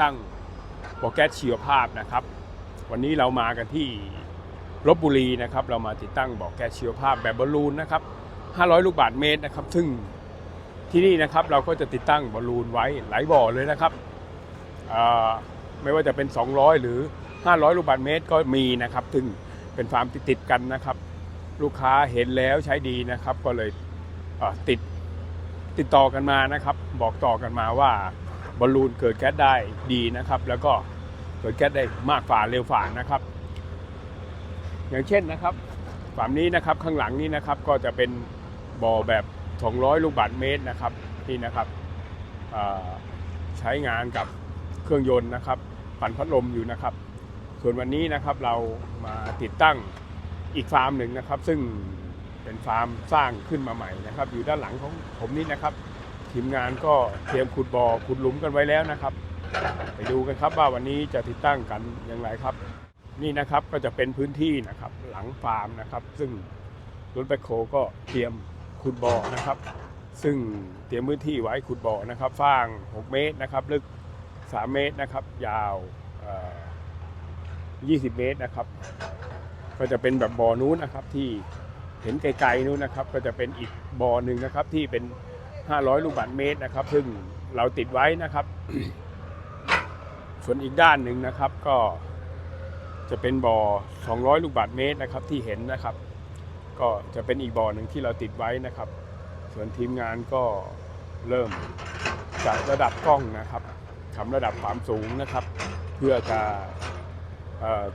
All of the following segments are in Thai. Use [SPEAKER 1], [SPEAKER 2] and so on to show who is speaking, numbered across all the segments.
[SPEAKER 1] ตั้งโปรแก๊สชีวภาพนะครับ วันนี้เรามากันที่ลบบุรีนะครับ เรามาติดตั้งบ่อแก๊สชีวภาพแบบบอลลูนนะครับ 500 ลูกบาศก์เมตรนะครับ ซึ่งที่นี่นะครับเราก็จะติดตั้งบอลลูนไว้หลายบ่อเลยนะครับไม่ว่าจะเป็น 200 หรือ 500 ลูกบาศก์เมตรก็มีนะครับซึ่งเป็นฟาร์มติดกันนะครับ ลูกค้าเห็นแล้วใช้ดีนะครับ ก็เลยติดติดต่อกันมานะครับ บอกต่อกันมาว่า บอลลูนเกิดแก๊สได้ดีนะครับ แล้วก็เกิดแก๊สได้มากฝ่าเร็วฝ่านะครับ อย่างเช่นนะครับฝั่งนี้นะครับข้างหลังนี้นะครับก็จะเป็นบ่อแบบ 200 ลูกบาศก์เมตรนะครับนี่นะครับใช้งานกับเครื่องยนต์นะครับปั่นพัดลมอยู่นะครับ ส่วนวันนี้นะครับเรามาติดตั้งอีกฟาร์มหนึ่งนะครับ ซึ่งเป็นฟาร์มสร้างขึ้นมาใหม่นะครับ อยู่ด้านหลังของผมนี่นะครับ ทีมงานก็เตรียมขุดบ่อขุดหลุมกันไว้แล้วนะครับ ไปดูกันครับว่าวันนี้จะติดตั้งกันอย่างไรครับ นี่นะครับก็จะเป็นพื้นที่นะครับหลังฟาร์มนะครับ ซึ่งรถแบคโคก็เตรียมขุดบ่อนะครับ ซึ่งเตรียมพื้นที่ไว้ขุดบ่อนะครับฟาง 6 เมตรนะครับ ลึก 3 เมตรนะครับ ยาว 20 เมตรนะครับ ก็จะเป็นแบบบ่อนู้นนะครับที่เห็นไกลๆนู้นนะครับ ก็จะเป็นอีกบ่อหนึ่งนะครับที่เป็น 500 ลูกบาศก์เมตรนะครับ ซึ่งเราติดไว้นะครับ ส่วนอีกด้านหนึ่งนะครับ ก็จะเป็นบ่อ 200 ลูกบาศก์เมตรนะครับที่เห็นนะครับ ก็จะเป็นอีกบ่อหนึ่งที่เราติดไว้นะครับ ส่วนทีมงานก็เริ่มจัดระดับกล้องนะครับทำระดับความสูงนะครับ เพื่อจะ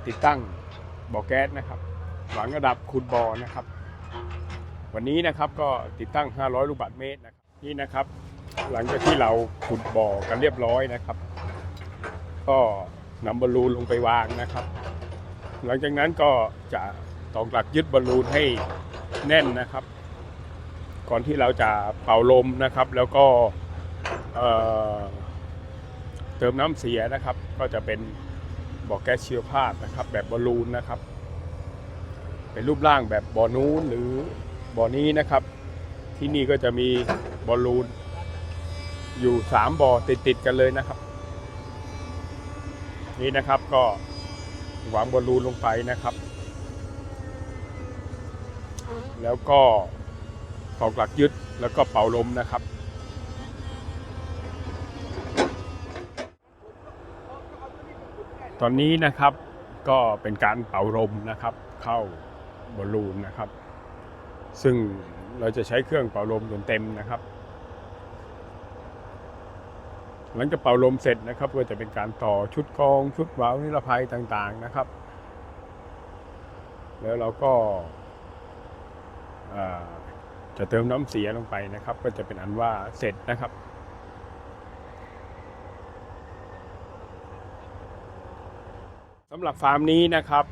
[SPEAKER 1] ติดตั้งบ่อแก๊สนะครับ หวังระดับขุดบ่อนะครับ วันนี้นะครับก็ติดตั้ง 500 ลูกบาศก์เมตรนะครับ นี่นะครับ หลังจากที่เราขุดบ่อกันเรียบร้อยนะครับ ก็นำบอลลูนลงไปวางนะครับ หลังจากนั้นก็จะตอกหลักยึดบอลลูนให้แน่นนะครับ ก่อนที่เราจะเป่าลมนะครับ แล้วก็เเติมน้ำเสียนะครับ ก็จะเป็นบ่อแก๊สชีวภาพนะครับ แบบบอลลูนนะครับ เป็นรูปร่างแบบบ่อนู้นหรือบ่อนี้นะครับ ที่นี่ก็จะมี บอลลูน อยู่สามบ่อติดๆกันเลยนะครับ นี่นะครับก็วางบอลลูนลงไปนะครับ แล้วก็ตอกหลักยึดแล้วก็เป่าลมนะครับตอนนี้นะครับก็เป็นการเป่าลมนะครับ เข้าบอลลูนนะครับ ซึ่งเราจะใช้เครื่องเป่าลมจนเต็มนะครับ หลังจากเป่าลมเสร็จนะครับ ก็จะเป็นการต่อชุดกองชุดวาล์วนิรภัยต่างๆนะครับ แล้วเราก็าจะเติมน้ำเสียลงไปนะครับ ก็จะเป็นอันว่าเสร็จนะครับสำหรับฟาร์มนี้นะครับ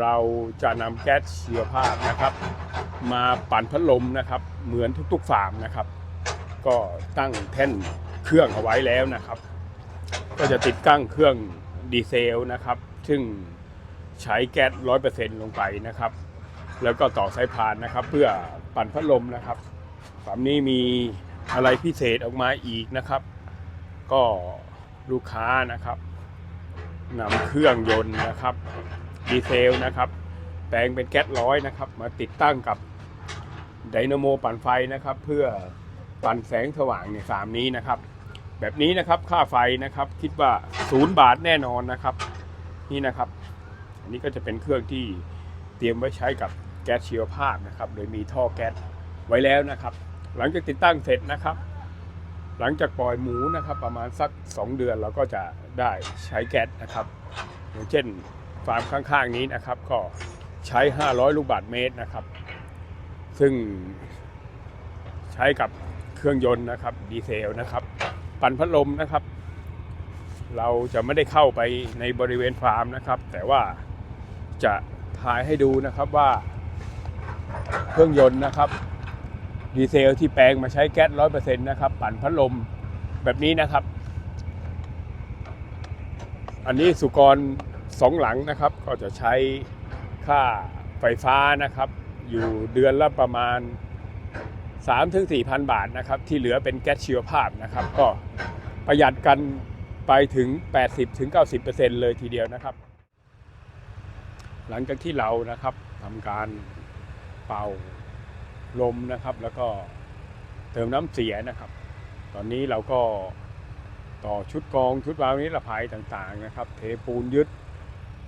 [SPEAKER 1] เราจะนำแก๊สชีวภาพนะครับ มาปั่นพัดลมนะครับ เหมือนทุกๆฟาร์มนะครับ ก็ตั้งแท่น เครื่องเอาไว้แล้วนะครับ ก็จะติดตั้งเครื่องดีเซลนะครับ ซึ่งใช้แก๊สร้อยเปอร์เซ็นต์ลงไปนะครับ แล้วก็ต่อสายพานนะครับ เพื่อปั่นพัดลมนะครับฟาร์มนี้มีอะไรพิเศษออกมาอีกนะครับ ก็ลูกค้านะครับนำเครื่องยนต์นะครับดีเซลนะครับ แปลงเป็นแก๊สร้อยนะครับ มาติดตั้งกับไดนาโมปั่นไฟนะครับ เพื่อปั่นแสงสว่างในฟามนี้นะครับ แบบนี้นะครับค่าไฟนะครับคิดว่าศูนย์บาทแน่นอนนะครับ นี่นะครับ อันนี้ก็จะเป็นเครื่องที่เตรียมไว้ใช้กับแก๊สชีวภาพนะครับ โดยมีท่อแก๊สไว้แล้วนะครับ หลังจากติดตั้งเสร็จนะครับ หลังจากปล่อยหมูนะครับ ประมาณสัก 2 เดือนเราก็จะได้ใช้แก๊สนะครับอย่างเช่นฟาร์มข้างๆนี้นะครับ ก็ใช้ 500 ลูกบาศก์เมตรนะครับ ซึ่งใช้กับเครื่องยนต์นะครับดีเซลนะครับ ปั่นพัดลมนะครับ เราจะไม่ได้เข้าไปในบริเวณฟาร์มนะครับ แต่ว่าจะถ่ายให้ดูนะครับว่า เครื่องยนต์นะครับ ดีเซลที่แปลงมาใช้แก๊สร้อยเปอร์เซ็นต์นะครับ ปั่นพัดลมแบบนี้นะครับ อันนี้สุกรสองหลังนะครับ ก็จะใช้ค่าไฟฟ้านะครับ อยู่เดือนละประมาณ 3-4,000 บาทนะครับที่เหลือเป็นแก๊สชีวภาพนะครับ ก็ประหยัดกันไปถึง 80ถึง90%เลยทีเดียวนะครับ หลังจากที่เรานะครับทำการเป่าลมนะครับ แล้วก็เติมน้ำเสียนะครับ ตอนนี้เราก็ต่อชุดกองชุดวาล์วนิรภัยต่างๆนะครับ เทปูนยึด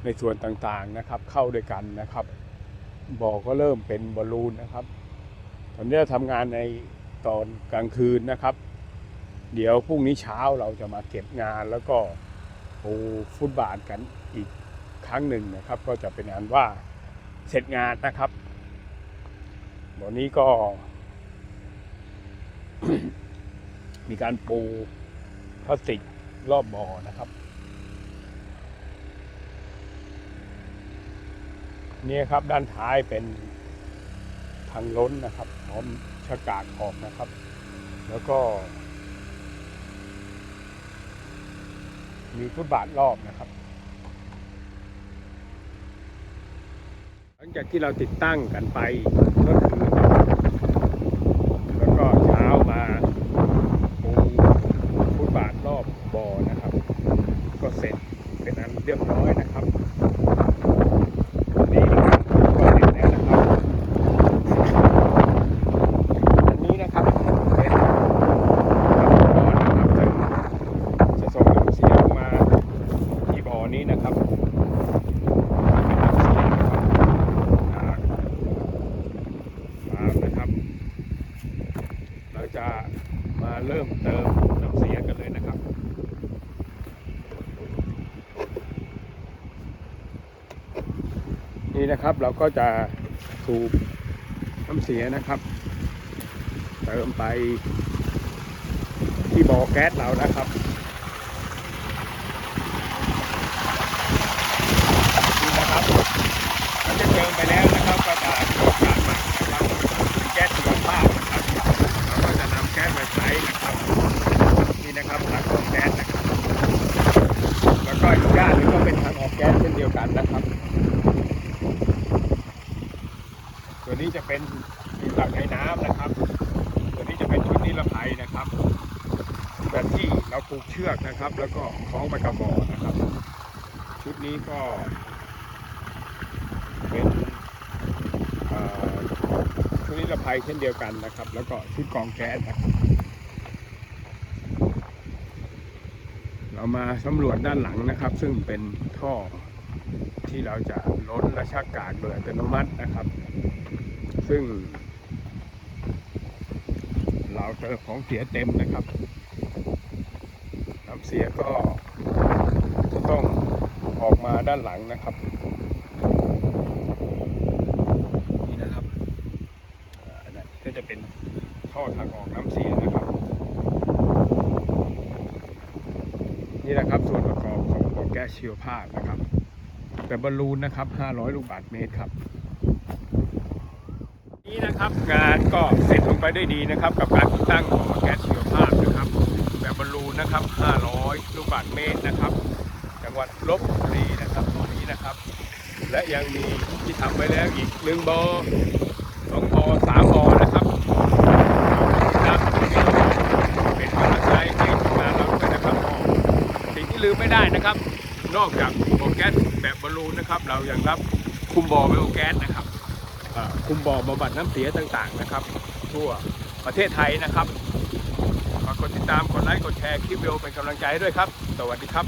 [SPEAKER 1] ในส่วนต่างๆนะครับ เข้าด้วยกันนะครับบ่อก็เริ่มเป็นบอลลูนนะครับ ตอนนี้เราทำงานในตอนกลางคืนนะครับ เดี๋ยวพรุ่งนี้เช้าเราจะมาเก็บงานแล้วก็ปูฟุตบาทกันอีกครั้งหนึ่งนะครับ ก็จะเป็นอันว่าเสร็จงานนะครับวันนี้ก็ มีการปูพลาสติกรอบบ่อนะครับเนี่ยครับด้านท้ายเป็น ทางล้นนะครับพร้อมชะกาดขอบนะครับ แล้วก็ มีฟุตบาทรอบนะครับ หลังจากที่เราติดตั้งกันไปก็คือคืนนะครับแล้วก็เช้ามาปูฟุตบาทรอบบ่อนะครับ ก็เสร็จเป็นอันเรียบร้อยนะครับวันนี้ก็เสร็จแล้วนะครับ อันนี้นะครับเป็นบ่อนะครับซึ่งจะส่งน้ำเสียออกมาที่บ่อนี้นะครับเป็นน้ำเสียนะครับจากฟาร์มนะครับ เราจะมาเริ่มเติมน้ำเสียกันเลยนะครับ นี่นะครับเราก็จะสูบน้ำเสียนะครับ เติมไปที่บ่อแก๊สเรานะครับนี่นะครับเราจะเติมไปแล้วนะครับ ก็จะเกิดการหมักนะครับแก๊สชีวภาพนะครับเราก็จะนำแก๊สมาใช้นะครับนี่นะครับทางออกแก๊สนะครับ แล้วก็อีกด้านหนึงก็เป็นทางออกแก๊สเช่นเดียวกันนะครับ ตัวนี้จะเป็นที่ตักในน้ำนะครับ ตัวนี้จะเป็นชุดนิรภัยนะครับ แบบที่เราผู กเชือกนะครับ แล้วก็คล้องไปกระบอกนะครับ ชุดนี้ก็เป็นชุดนิรภัยเช่นเดียวกันนะครับ แล้วก็ชุดกองแก๊สนะครับเรามาสำรวจด้านหลังนะครับ ซึ่งเป็นท่อที่เราจะล้นและชักกากโดยอัตโนมัตินะครับ ซึ่ง เราเจอของเสียเต็มนะครับ น้ำเสียก็จะต้องออกมาด้านหลังนะครับ นี่นะครับอ่าอันนั้นก็จะเป็นท่อทางออกน้ำเสียนะครับ นี่นะครับส่วนประกอบของบ่อแก๊สชีวภาพนะครับ แต่บอลลูนนะครับ 500 ลูกบาศก์เมตรครับนี่นะครับงานก็เสร็จลงไปได้ดีนะครับ กับการติดตั้งของแก๊ส นะครับ 500 ลูกบาศก์เมตรนะครับ จังหวัดลบบุรีนะครับตรงนี้นะครับ และยังมีที่ทำไว้แล้วอีกหนึ่งบอสองบอสามบอนะครับครับเป็นกำลังใจให้ทีมงานเราด้วยนะครับสิ่งที่ลืมไม่ได้นะครับ นอกจากบอแก๊สแบบบอลลูนนะครับ เรายังรับคุมบ่อไบโอแก๊สนะครับคุมบ่อบำบัดน้ำเสียต่างๆนะครับ ทั่วประเทศไทยนะครับ กดติดตาม กดไลค์ กดแชร์ คลิปวิดีโอเป็นกำลังใจให้ด้วยครับ สวัสดีครับ